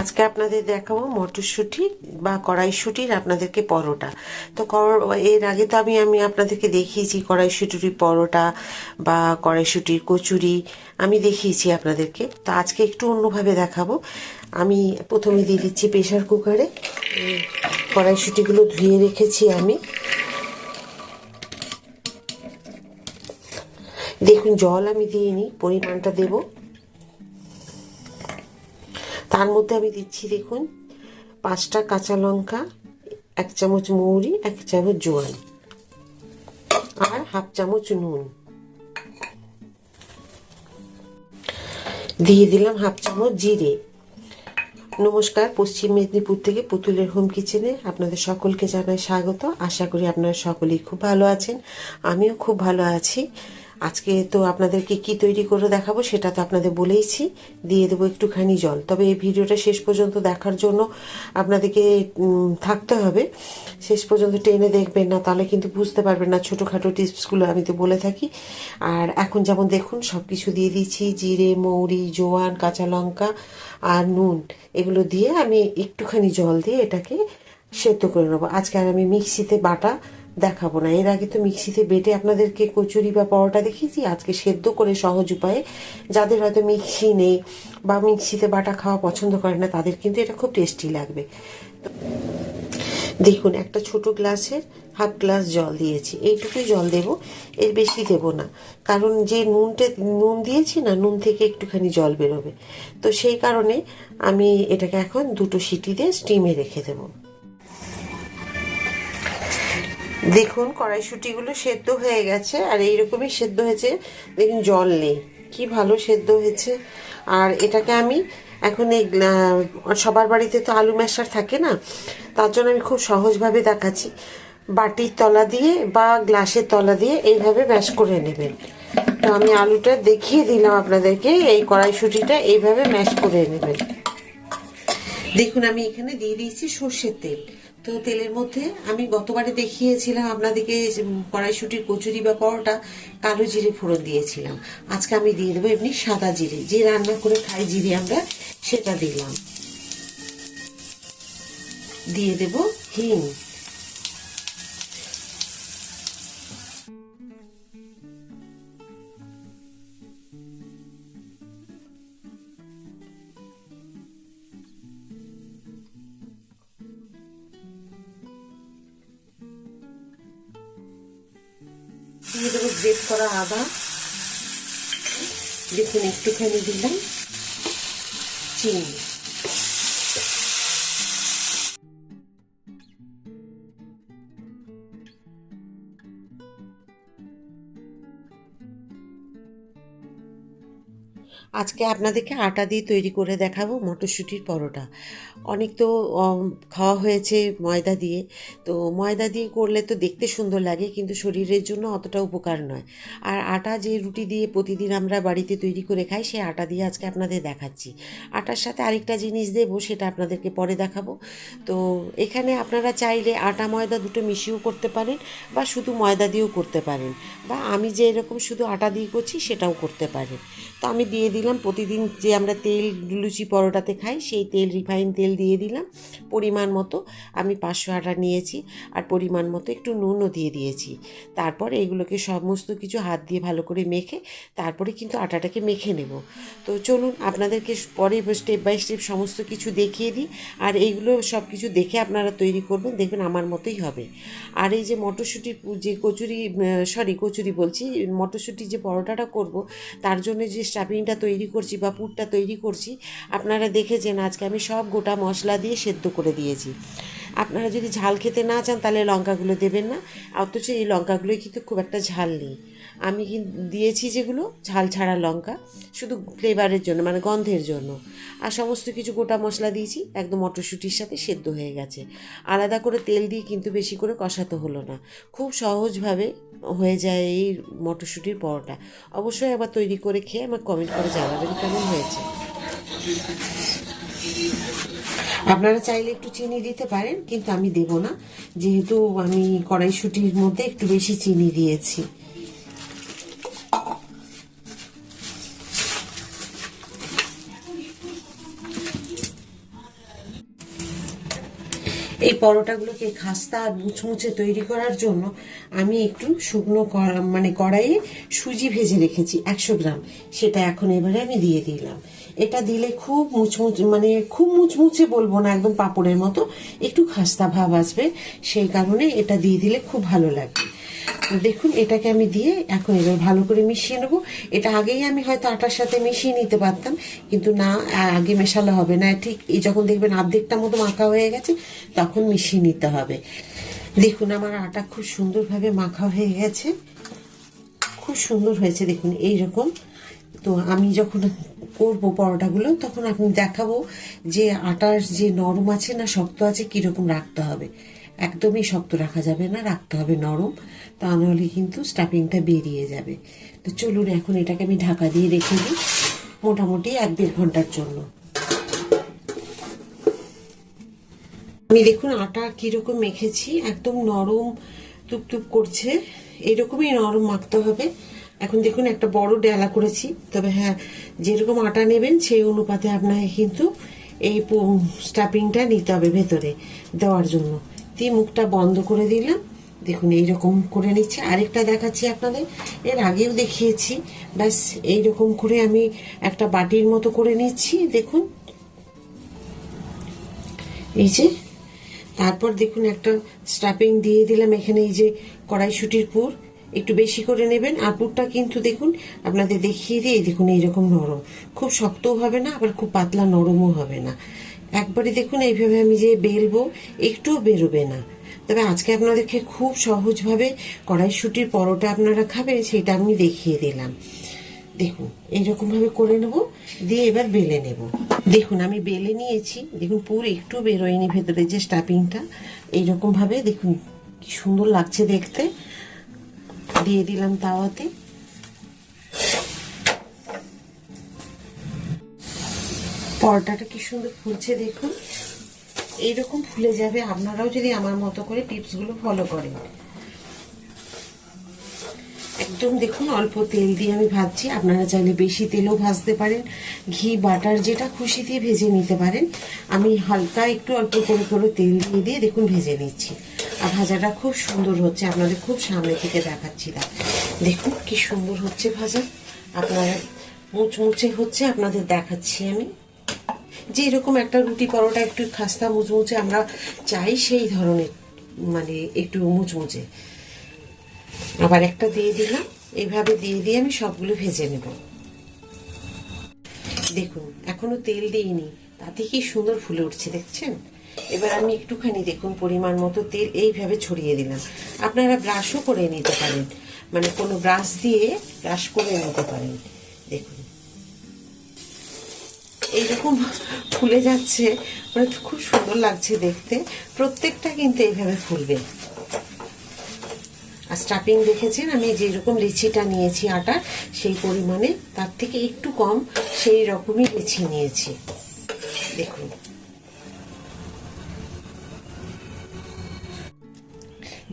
আজকে আপনাদের দেখাবো মটরশুঁটি বা কড়াইশুঁটির আপনাদেরকে পরোটা। তো এর আগে তো আমি আমি আপনাদেরকে দেখিয়েছি কড়াইশুঁটির পরোটা বা কড়াইশুঁটির কচুরি। আমি দেখিয়েছি আপনাদেরকে। তো আজকে একটু অন্যভাবে দেখাবো। আমি প্রথমে দিয়ে দিচ্ছি প্রেশার কুকারে। কড়াইশুঁটিগুলো ধুয়ে রেখেছি আমি। দেখুন, জল আমি দিয়ে দিইনি পরিমাণটা দেবো। তার মধ্যে আমি দিচ্ছি দেখুন, পাঁচটা কাঁচা লঙ্কা, এক চামচ মৌরি, এক চামচ জোয়ান আর হাফ চামচ নুন। দিয়ে দিলাম হাফ চামচ জিরে। নমস্কার, পশ্চিম মেদিনীপুর থেকে পুতুলের হোম কিচেনে আপনাদের সকলকে জানাই স্বাগত। আশা করি আপনারা সকলেই খুব ভালো আছেন। আমিও খুব ভালো আছি। আজকে তো আপনাদেরকে কি তৈরি করে দেখাবো সেটা তো আপনাদের বলেইছি। দিয়ে দেবো একটুখানি জল। তবে এই ভিডিওটা শেষ পর্যন্ত দেখার জন্য আপনাদেরকে থাকতে হবে। শেষ পর্যন্ত টেনে দেখবেন না, তাহলে কিন্তু বুঝতে পারবেন না ছোটোখাটো টিপসগুলো আমি তো বলে থাকি। আর এখন যেমন দেখুন সব কিছু দিয়ে দিচ্ছি জিরে, মৌরি, জোয়ান, কাঁচা লঙ্কা আর নুন। এগুলো দিয়ে আমি একটুখানি জল দিয়ে এটাকে সেদ্ধ করে নেব। আজকে আর আমি মিক্সিতে বাটা দেখাবো না। এর আগে তো মিক্সিতে বেটে আপনাদেরকে কচুরি বা পরোটা দেখিয়েছি, আজকে সেদ্ধ করে সহজ উপায়ে। যাদের হয়তো মিক্সি নেই বা মিক্সিতে বাটা খাওয়া পছন্দ করে না, তাদের কিন্তু এটা খুব টেস্টি লাগবে। দেখুন, একটা ছোট গ্লাসের হাফ গ্লাস জল দিয়েছি। এইটুকুই জল দেব, এর বেশি দেব না। কারণ যে নুনটা, নুন দিয়েছি না, নুন থেকে একটুখানি জল বেরোবে। তো সেই কারণে আমি এটাকে এখন দুটো সিটি দিয়ে স্টিমে রেখে দেবো। দেখুন, কড়াইশুটিগুলো সেদ্ধ হয়ে গেছে, আর এইরকমই সেদ্ধ হয়েছে, দেখুন, জল নেই। কি ভালো সেদ্ধ হয়েছে। আর এটাকে আমি এখন এই সবার বাড়িতে তো আলু ম্যাশার থাকে না, তার জন্য আমি খুব সহজভাবে দেখাচ্ছি। বাটির তলা দিয়ে বা গ্লাসের তলা দিয়ে এইভাবে ম্যাশ করে নেবেন। তো আমি আলুটা দেখিয়ে দিলাম আপনাদেরকে, এই কড়াইশুটিটা এইভাবে ম্যাশ করে নেবেন। দেখুন, আমি এখানে দিয়ে দিয়েছি সর্ষের তেল। তো তেলের মধ্যে আমি গতবারে দেখিয়েছিলাম আপনাদেরকে কড়াইশুটির কচুরি বা পরোটা কালো জিরে ফোড়ন দিয়েছিলাম। আজকে আমি দিয়ে দেবো এমনি সাদা জিরে। যে রান্না করে খাই জিরে আমরা, সেটা দিলাম। দিয়ে দেব হিং। দিয়ে দেবো গ্রেট করা আদা। দেখুন, একটুখানি দিলাম চিনি। আজকে আপনাদেরকে আটা দিয়ে তৈরি করে দেখাবো মটরশুঁটির পরোটা। অনেক তো খাওয়া হয়েছে ময়দা দিয়ে। তো ময়দা দিয়ে করলে তো দেখতে সুন্দর লাগে, কিন্তু শরীরের জন্য অতটা উপকার নয়। আর আটা যে রুটি দিয়ে প্রতিদিন আমরা বাড়িতে তৈরি করে খাই সেই আটা দিয়ে আজকে আপনাদের দেখাচ্ছি। আটার সাথে আরেকটা জিনিস দেবো, সেটা আপনাদেরকে পরে দেখাবো। তো এখানে আপনারা চাইলে আটা, ময়দা দুটো মিশিয়েও করতে পারেন বা শুধু ময়দা দিয়েও করতে পারেন। বা আমি যে এরকম শুধু আটা দিয়ে করছি, সেটাও করতে পারেন। তো আমি দিয়ে দিলাম, প্রতিদিন যে আমরা তেল, লুচি, পরোটাতে খাই, সেই তেল, রিফাইন তেল দিয়ে দিলাম, পরিমাণ মতো আমি পাঁচশো আটা নিয়েছি আর পরিমাণ মতো একটু নুনও দিয়ে দিয়েছি। তারপর এইগুলোকে সমস্ত কিছু হাত দিয়ে ভালো করে মেখে তারপরে কিন্তু আটাটাকে মেখে নেব। তো চলুন আপনাদেরকে পরে স্টেপ বাই স্টেপ সমস্ত কিছু দেখিয়ে দিই আর এইগুলো সব কিছু দেখে আপনারা তৈরি করবেন, দেখবেন আমার মতোই হবে। আর এই যে মটরশুঁটির পু- যে কচুরি সরি কচুরি বলছি মটরশুঁটি যে পরোটাটা করব, তার জন্য যে স্টাফিংটা তৈরি করছি বা পুরটা তৈরি করছি, আপনারা দেখেছেন আজকে আমি সব গোটা মশলা দিয়ে সেদ্ধ করে দিয়েছি। আপনারা যদি ঝাল খেতে না চান, তাহলে লঙ্কাগুলো দেবেন না। অথচ এই লঙ্কাগুলোই কিন্তু খুব একটা ঝাল নেই। আমি দিয়েছি যেগুলো, ঝাল ছাড়া লঙ্কা, শুধু ফ্লেভারের জন্য মানে গন্ধের জন্য। আর সমস্ত কিছু গোটা মশলা দিয়েছি, একদম মটরশুঁটির সাথে সেদ্ধ হয়ে গেছে। আলাদা করে তেল দিয়ে কিন্তু বেশি করে কষাতে হলো না। খুব সহজভাবে হয়ে যায় এই মটরশুঁটির পরোটা। অবশ্যই আবার তৈরি করে খেয়ে আমার কমেন্ট করে জানাবেন কেমন হয়েছে। আপনারা চাইলে একটু চিনি দিতে পারেন, কিন্তু আমি দেব না। যেহেতু আমি কড়াইশুটির মধ্যে একটু বেশি চিনি দিয়েছি। এই পরোটাগুলোকে খাস্তা আর মুচমুচে তৈরি করার জন্য আমি একটু শুকনো মানে কড়াইয়ে সুজি ভেজে রেখেছি, একশো গ্রাম। সেটা এখন এবারে আমি দিয়ে দিলাম। এটা দিলে খুব মুচমুচে মানে খুব মুচমুচে বলব না, একদম পাপড়ের মতো, একটু খাস্তা ভাব আসবে, সেই কারণে এটা দিয়ে দিলে খুব ভালো লাগবে দেখুন, এটাকে আমি দিয়ে এখন এবার ভালো করে মিশিয়ে নেব। এটা আগেই আমি হয়তো আটার সাথে মিশিয়ে নিতে পারতাম, কিন্তু না, আগে মেশালে হবে না। ঠিক এই যখন দেখবেন অর্ধেকটা মতো মাখা হয়ে গেছে, তখন মিশিয়ে নিতে হবে। দেখুন, আমার আটা খুব সুন্দরভাবে মাখা হয়ে গেছে। খুব সুন্দর হয়েছে, দেখুন এই রকম তো আমি যখন করব পরোটাগুলো, তখন আপনি দেখাবো যে আটার যে নরম আছে না, শক্ত আছে, কীরকম রাখতে হবে। একদমই শক্ত রাখা যাবে না, রাখতে হবে নরম। তা নাহলে কিন্তু স্টাফিংটা বেরিয়ে যাবে। তো চলুন এখন এটাকে আমি ঢাকা দিয়ে রেখে দিই মোটামুটি এক দেড় ঘণ্টার জন্য। আমি দেখুন আটা কীরকম মেখেছি, একদম নরম টুপটুপ করছে। এরকমই নরম মাখতে হবে। এখন দেখুন, একটা বড় ডেলা করেছি। তবে হ্যাঁ যেরকম আটা নেবেন, সেই অনুপাতে আপনাকে কিন্তু এই স্টাফিংটা নিতে হবে ভেতরে দেওয়ার জন্য। দিয়ে মুখটা বন্ধ করে দিলাম। দেখুন, এইরকম করে নিচ্ছে। আরেকটা দেখাচ্ছি আপনাদের। এর আগেও দেখিয়েছি। ব্যাস, এইরকম করে আমি একটা বাটির মতো করে নিচ্ছি। দেখুন। এই যে, তারপর দেখুন, একটা স্টাফিং দিয়ে দিলাম এখানে এই যে কড়াইশুটির পুর। একটু বেশি করে নেবেন। আর পুরটা কিন্তু দেখুন, আপনাদের দেখিয়ে দিয়ে দেখুন, এইরকম নরম। খুব শক্তও হবে না, আবার খুব পাতলা নরমও হবে না। একবারে দেখুন, এইভাবে আমি যে বেলবো, একটুও বেরোবে না। তবে আজকে আপনাদেরকে খুব সহজভাবে কড়াইশুটির পরোটা আপনারা খাবেন, সেটা আমি দেখিয়ে দিলাম। দেখুন, এইরকমভাবে করে নেব, দিয়ে এবার বেলে নেব। দেখুন, আমি বেলে নিয়েছি। দেখুন, পুরো একটু বেরোয়নি ভেতরে যে স্টাফিংটা। এইরকম ভাবে দেখুন, কি সুন্দর লাগছে দেখতে। দিয়ে দিলাম তাওয়াতে। পরোটাটা কি সুন্দর ফুলছে দেখুন। এইরকম ফুলে যাবে, আপনারাও যদি আমার মতো করে টিপসগুলো ফলো করেন। একদম দেখুন, অল্প তেল দিয়ে আমি ভাজছি। আপনারা চাইলে বেশি তেলও ভাজতে পারেন। ঘি, বাটার যেটা খুশি দিয়ে ভেজে নিতে পারেন। আমি হালকা একটু অল্প করে করে তেল দিয়ে দিয়ে দেখুন ভেজে নিচ্ছি। আর ভাজাটা খুব সুন্দর হচ্ছে। আপনাদের খুব সামনে থেকে দেখাচ্ছি দেখ দেখুন কি সুন্দর হচ্ছে ভাজা। আপনারা মুচমুচে হচ্ছে আপনাদের দেখাচ্ছি আমি। যে এরকম একটা রুটি পরোটা একটু খাস্তা মুচমুচে আমরা চাই, সেই ধরনের মানে একটু মুচমুচে। আবার একটা দিয়ে দিলাম। এইভাবে দিয়ে দিয়ে আমি সবগুলো ভেজে নেব। দেখুন, এখনও তেল দিইনি। তাতে কি সুন্দর ফুলে উঠছে, দেখছেন? এবার আমি একটুখানি দেখুন পরিমাণ মতো তেল এইভাবে ছড়িয়ে দিলাম। আপনারা ব্রাশও করে নিতে পারেন। মানে কোনো ব্রাশ দিয়ে ব্রাশ করে নিতে পারেন। দেখুন। এইরকম ফুলে যাচ্ছে। মানে খুব সুন্দর লাগছে দেখতে। প্রত্যেকটা কিন্তু এইভাবে ফুলবে। আর স্টাফিং দেখেছেন? আমি যেরকম লিচিটা নিয়েছি আটা, সেই পরিমাণে। তার থেকে একটু কম সেই রকমই লিচি নিয়েছি। দেখুন।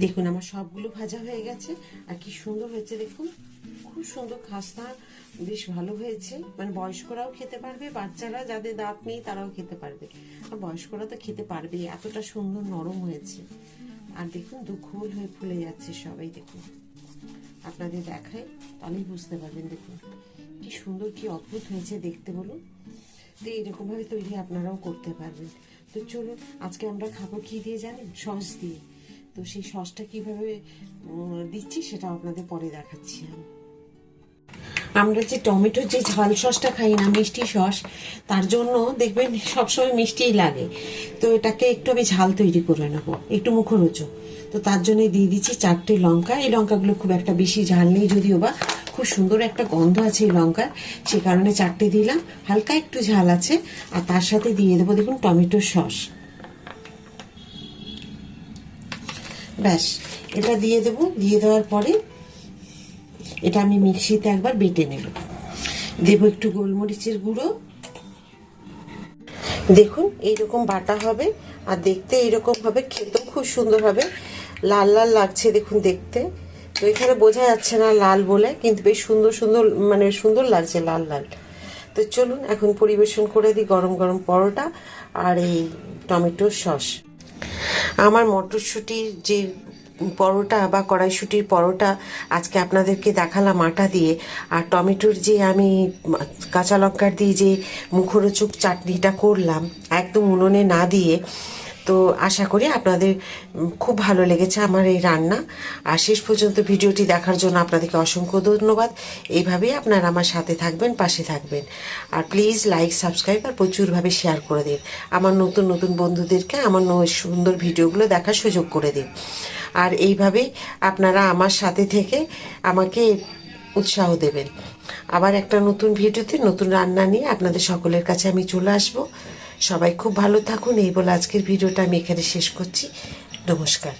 দেখুন, আমার সবগুলো ভাজা হয়ে গেছে। আর কি সুন্দর হয়েছে, দেখুন। খুব সুন্দর খাস্তা, বেশ ভালো হয়েছে। মানে বয়স্করাও খেতে পারবে, বাচ্চারা যাদের দাঁত নেই তারাও খেতে পারবে। আর বয়স্করা তো খেতে পারবে এতটা সুন্দর নরম হয়েছে। আর দেখুন দুখোল হয়ে ফুলে যাচ্ছে সবাই, দেখুন। আপনাদের দেখায়, তাহলেই বুঝতে পারবেন, দেখুন। কি সুন্দর, কি অদ্ভুত হয়েছে দেখতে বলুন। তো এরকমভাবে তৈরি আপনারাও করতে পারবেন। তো চলুন, আজকে আমরা খাব কি দিয়ে জানেন? সস দিয়ে। তো সেই সসটা কীভাবে দিচ্ছি সেটা আপনাদের পরে দেখাচ্ছি আমি আমরা যে টমেটোর যে ঝাল সসটা খাই না, মিষ্টি সস, তার জন্য দেখবেন সবসময় মিষ্টিই লাগে। তো এটাকে একটু আমি ঝাল তৈরি করে নেব, একটু মুখরোচক। তো তার জন্য দিয়ে দিচ্ছি চারটে লঙ্কা। এই লঙ্কাগুলো খুব একটা বেশি ঝাল নেই যদিও বা, খুব সুন্দর একটা গন্ধ আছে এই লঙ্কার। সে কারণে চারটে দিলাম, হালকা একটু ঝাল আছে। আর তার সাথে দিয়ে দেবো দেখুন টমেটোর সস। ব্যাস, এটা দিয়ে দেবো, দিয়ে দেওয়ার পরে এটা আমি মিক্সিতে একবার বেটে নেব। দেবো একটু গোলমরিচের গুঁড়ো। দেখুন, এইরকম বাটা হবে আর দেখতে এইরকম হবে, খেতেও খুব সুন্দর হবে। লাল লাল লাগছে, দেখুন দেখতে। তো এখানে বোঝা যাচ্ছে না লাল বলে, কিন্তু বেশ সুন্দর সুন্দর মানে সুন্দর লাগছে লাল লাল। তো চলুন, এখন পরিবেশন করে দিই গরম গরম পরোটা আর এই টমেটোর সস। আমার মটরশুঁটির যে পরোটা বা কড়াইশুঁটির পরোটা আজকে আপনাদেরকে দেখালাম আটা দিয়ে, আর টমেটোর যে আমি কাঁচা লঙ্কার দিয়ে যে মুখরোচক চাটনিটা করলাম, একদম উনুনে না দিয়ে তো আশা করি আপনাদের খুব ভালো লেগেছে আমার এই রান্না। আর শেষ পর্যন্ত ভিডিওটি দেখার জন্য আপনাদেরকে অসংখ্য ধন্যবাদ। এইভাবেই আপনারা আমার সাথে থাকবেন, পাশে থাকবেন। আর প্লিজ লাইক সাবস্ক্রাইব আর প্রচুরভাবে শেয়ার করে দিন। আমার নতুন নতুন বন্ধুদেরকে আমার সুন্দর ভিডিওগুলো দেখার সুযোগ করে দিন। আর এইভাবেই আপনারা আমার সাথে থেকে আমাকে উৎসাহ দেবেন। আবার একটা নতুন ভিডিওতে নতুন রান্না নিয়ে আপনাদের সকলের কাছে আমি চলে আসব। সবাই খুব ভালো থাকুন এই বলে আজকের ভিডিওটা আমি এখানে শেষ করছি। নমস্কার।